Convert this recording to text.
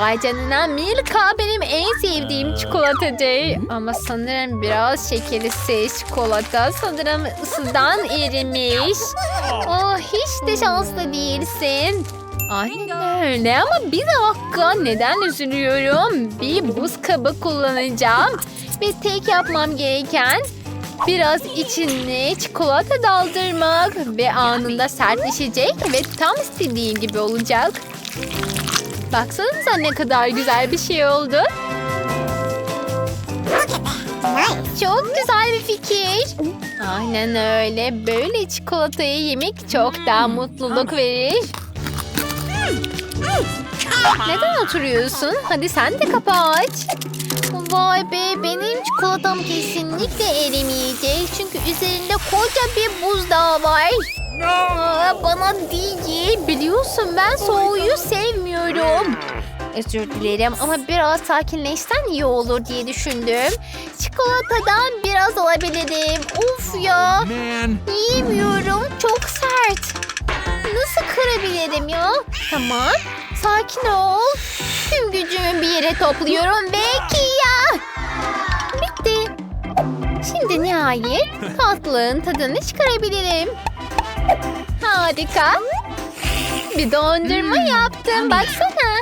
Vay canına Milka benim en sevdiğim çikolatacı. Ama sanırım biraz şekersiz çikolata. Sanırım ısıdan erimiş. Oh hiç de şanslı değilsin. Aynen öyle ama bir dakika neden üzülüyorum? Bir buz kabı kullanacağım. Ve tek yapmam gereken biraz içine çikolata daldırmak. Ve anında sertleşecek ve tam istediğim gibi olacak. Baksanıza ne kadar güzel bir şey oldu. Çok güzel bir fikir. Aynen öyle. Böyle çikolatayı yemek çok daha mutluluk verir. Neden oturuyorsun? Hadi sen de kapı aç. Vay be benim çikolatam kesinlikle erimeyecek. Çünkü üzerinde koca bir buzdağı var. Aa, bana değil. Biliyorsun ben soğuğu sevmiyorum. Özür dilerim ama biraz sakinleşsen iyi olur diye düşündüm. Çikolatadan biraz alabilirim. Uf ya. Yiyemiyorum. Çok sert. Nasıl kırabilirim ya? Tamam. Sakin ol. Tüm gücümü bir yere topluyorum ve ya. Bitti. Şimdi nihayet tatlının tadını çıkarabilirim. Harika. Bir dondurma yaptım. Baksana.